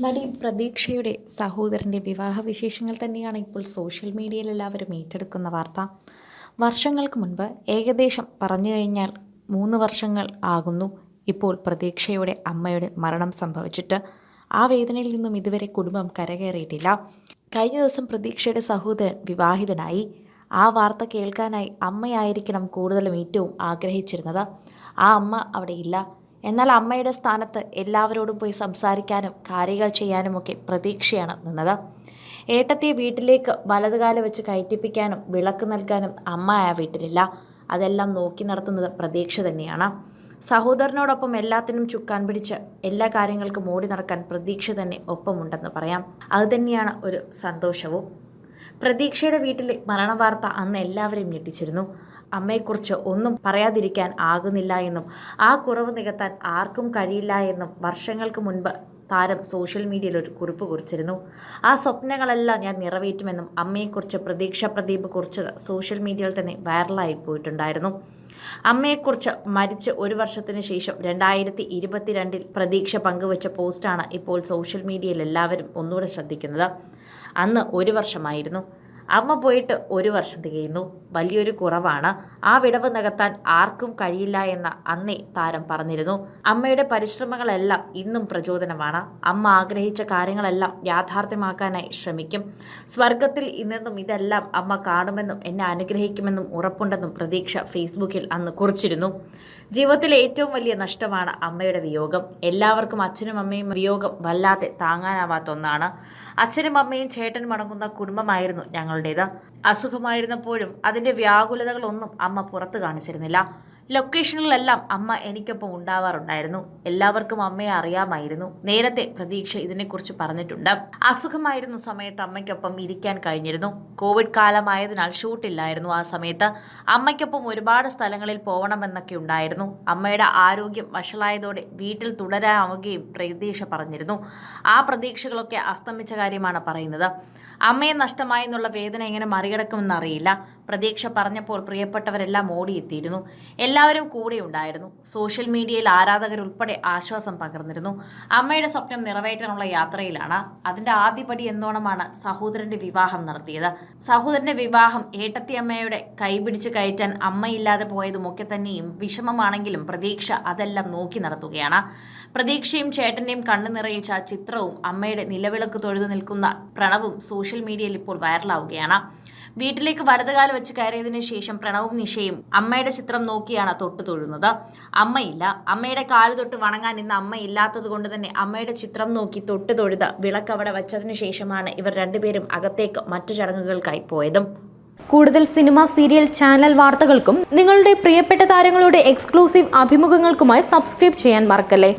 നടി പ്രതീക്ഷയുടെ സഹോദരന്റെ വിവാഹ വിശേഷങ്ങൾ തന്നെയാണ് ഇപ്പോൾ സോഷ്യൽ മീഡിയയിൽ എല്ലാവരും ഏറ്റെടുക്കുന്ന വാർത്ത. വർഷങ്ങൾക്ക് മുൻപ് ഏകദേശം പറഞ്ഞു കഴിഞ്ഞാൽ മൂന്ന് വർഷങ്ങൾ ആകുന്നു ഇപ്പോൾ പ്രതീക്ഷയുടെ അമ്മയുടെ മരണം സംഭവിച്ചിട്ട്. ആ വേദനയിൽ നിന്നും ഇതുവരെ കുടുംബം കരകയറിയിട്ടില്ല. കഴിഞ്ഞ ദിവസം പ്രതീക്ഷയുടെ സഹോദരൻ വിവാഹിതനായി. ആ വാർത്ത കേൾക്കാനായി അമ്മയായിരിക്കണം കൂടുതലും ഏറ്റവും ആഗ്രഹിച്ചിരുന്നത്. ആ അമ്മ അവിടെ ഇല്ല. എന്നാൽ അമ്മയുടെ സ്ഥാനത്ത് എല്ലാവരോടും പോയി സംസാരിക്കാനും കാര്യങ്ങൾ ചെയ്യാനുമൊക്കെ പ്രതീക്ഷയാണ് നിന്നത്. ഏട്ടത്തിയെ വീട്ടിലേക്ക് വലതുകാല വെച്ച് കയറ്റിപ്പിക്കാനും വിളക്ക് നൽകാനും അമ്മ ആ വീട്ടിലില്ല. അതെല്ലാം നോക്കി നടത്തുന്നത് പ്രതീക്ഷ തന്നെയാണ്. സഹോദരനോടൊപ്പം എല്ലാത്തിനും ചുക്കാൻ പിടിച്ച് എല്ലാ കാര്യങ്ങൾക്കും ഓടി നടക്കാൻ പ്രതീക്ഷ തന്നെ ഒപ്പമുണ്ടെന്ന് പറയാം. അതുതന്നെയാണ് ഒരു സന്തോഷവും. പ്രതീക്ഷയുടെ വീട്ടിലെ മരണവാർത്ത അന്ന് എല്ലാവരെയും ഞെട്ടിച്ചിരുന്നു. അമ്മയെക്കുറിച്ച് ഒന്നും പറയാതിരിക്കാൻ ആകുന്നില്ല എന്നും ആ കുറവ് നികത്താൻ ആർക്കും കഴിയില്ല എന്നും വർഷങ്ങൾക്ക് മുൻപ് താരം സോഷ്യൽ മീഡിയയിൽ ഒരു കുറിപ്പ് കുറിച്ചിരുന്നു. ആ സ്വപ്നങ്ങളെല്ലാം ഞാൻ നിറവേറ്റുമെന്നും അമ്മയെക്കുറിച്ച് പ്രതീക്ഷ പ്രദീപ് കുറിച്ചത് സോഷ്യൽ മീഡിയയിൽ തന്നെ വൈറലായി പോയിട്ടുണ്ടായിരുന്നു. അമ്മയെക്കുറിച്ച് മരിച്ച് ഒരു വർഷത്തിന് ശേഷം രണ്ടായിരത്തി ഇരുപത്തിരണ്ടിൽ പ്രതീക്ഷ പങ്കുവച്ച പോസ്റ്റാണ് ഇപ്പോൾ സോഷ്യൽ മീഡിയയിൽ എല്ലാവരും ഒന്നുകൂടെ ശ്രദ്ധിക്കുന്നത്. അന്ന് ഒരു വർഷമായിരുന്നു. അമ്മ പോയിട്ട് ഒരു വർഷം തികയുന്നു. വലിയൊരു കുറവാണ്. ആ വിടവ് നികത്താൻ ആർക്കും കഴിയില്ല എന്ന് അന്നേ താരം പറഞ്ഞിരുന്നു. അമ്മയുടെ പരിശ്രമങ്ങളെല്ലാം ഇന്നും പ്രചോദനമാണ്. അമ്മ ആഗ്രഹിച്ച കാര്യങ്ങളെല്ലാം യാഥാർത്ഥ്യമാക്കാനായി ശ്രമിക്കും. സ്വർഗത്തിൽ ഇന്നെന്നും ഇതെല്ലാം അമ്മ കാണുമെന്നും എന്നെ അനുഗ്രഹിക്കുമെന്നും ഉറപ്പുണ്ടെന്നും പ്രതീക്ഷ ഫേസ്ബുക്കിൽ അന്ന് കുറിച്ചിരുന്നു. ജീവിതത്തിലെ ഏറ്റവും വലിയ നഷ്ടമാണ് അമ്മയുടെ വിയോഗം. എല്ലാവർക്കും അച്ഛനും അമ്മയും വിയോഗം വല്ലാതെ താങ്ങാനാവാത്ത ഒന്നാണ്. അച്ഛനും അമ്മയും ചേട്ടനും അടങ്ങുന്ന കുടുംബമായിരുന്നു ഞങ്ങളുടേത്. അസുഖമായിരുന്നപ്പോഴും അതിന്റെ വ്യാകുലതകളൊന്നും അമ്മ പുറത്തു കാണിച്ചിരുന്നില്ല. ലൊക്കേഷനിലെല്ലാം അമ്മ എനിക്കൊപ്പം ഉണ്ടാവാറുണ്ടായിരുന്നു. എല്ലാവർക്കും അമ്മയെ അറിയാമായിരുന്നു. നേരത്തെ പ്രതീക്ഷ ഇതിനെക്കുറിച്ച് പറഞ്ഞിട്ടുണ്ട്. അസുഖമായിരുന്നു സമയത്ത് അമ്മയ്ക്കൊപ്പം ഇരിക്കാൻ കഴിഞ്ഞിരുന്നു. കോവിഡ് കാലമായതിനാൽ ഷൂട്ടില്ലായിരുന്നു ആ സമയത്ത്. അമ്മയ്ക്കൊപ്പം ഒരുപാട് സ്ഥലങ്ങളിൽ പോകണമെന്നൊക്കെ ഉണ്ടായിരുന്നു. അമ്മയുടെ ആരോഗ്യം വഷളായതോടെ വീട്ടിൽ തുടരാവുകയും പ്രതീക്ഷ പറഞ്ഞിരുന്നു. ആ പ്രതീക്ഷകളൊക്കെ അസ്തമിച്ച കാര്യമാണ് പറയുന്നത്. അമ്മയെ നഷ്ടമായി എന്നുള്ള വേദന എങ്ങനെ മറികടക്കുമെന്ന് അറിയില്ല. പ്രതീക്ഷ പറഞ്ഞപ്പോൾ പ്രിയപ്പെട്ടവരെല്ലാം ഓടിയെത്തിയിരുന്നു. എല്ലാവരും കൂടെ ഉണ്ടായിരുന്നു. സോഷ്യൽ മീഡിയയിൽ ആരാധകരുൾപ്പെടെ ആശ്വാസം പകർന്നിരുന്നു. അമ്മയുടെ സ്വപ്നം നിറവേറ്റാനുള്ള യാത്രയിലാണ്. അതിന്റെ ആദ്യപടി എന്നോണമാണ് സഹോദരന്റെ വിവാഹം നടത്തിയത്. സഹോദരന്റെ വിവാഹം ഏട്ടത്തിയമ്മയുടെ കൈപിടിച്ച് കയറ്റാൻ അമ്മയില്ലാതെ പോയതുമൊക്കെ തന്നെയും വിഷമമാണെങ്കിലും പ്രതീക്ഷ അതെല്ലാം നോക്കി നടത്തുകയാണ്. പ്രതീക്ഷയും ചേട്ടന്റെയും കണ്ണു നിറയിച്ച ചിത്രവും അമ്മയുടെ നിലവിളക്ക് തൊഴുതു നിൽക്കുന്ന പ്രണവും സോഷ്യൽ മീഡിയയിൽ ഇപ്പോൾ വൈറലാവുകയാണ്. വീട്ടിലേക്ക് വലതുകാല വെച്ച് കയറിയതിനു ശേഷം പ്രണവും നിഷയും അമ്മയുടെ ചിത്രം നോക്കിയാണ് തൊട്ടു തൊഴുന്നത്. അമ്മയില്ല. അമ്മയുടെ കാൽ തൊട്ട് വണങ്ങാൻ ഇന്ന് അമ്മയില്ലാത്തത് കൊണ്ട് തന്നെ അമ്മയുടെ ചിത്രം നോക്കി തൊട്ടു തൊഴുത വിളക്ക് അവിടെ വച്ചതിനു ശേഷമാണ് ഇവർ രണ്ടുപേരും അകത്തേക്ക് മറ്റു ചടങ്ങുകൾക്കായി പോയതും. കൂടുതൽ സിനിമ സീരിയൽ ചാനൽ വാർത്തകൾക്കും നിങ്ങളുടെ പ്രിയപ്പെട്ട താരങ്ങളുടെ എക്സ്ക്ലൂസീവ് അഭിമുഖങ്ങൾക്കുമായി സബ്സ്ക്രൈബ് ചെയ്യാൻ മറക്കല്ലേ?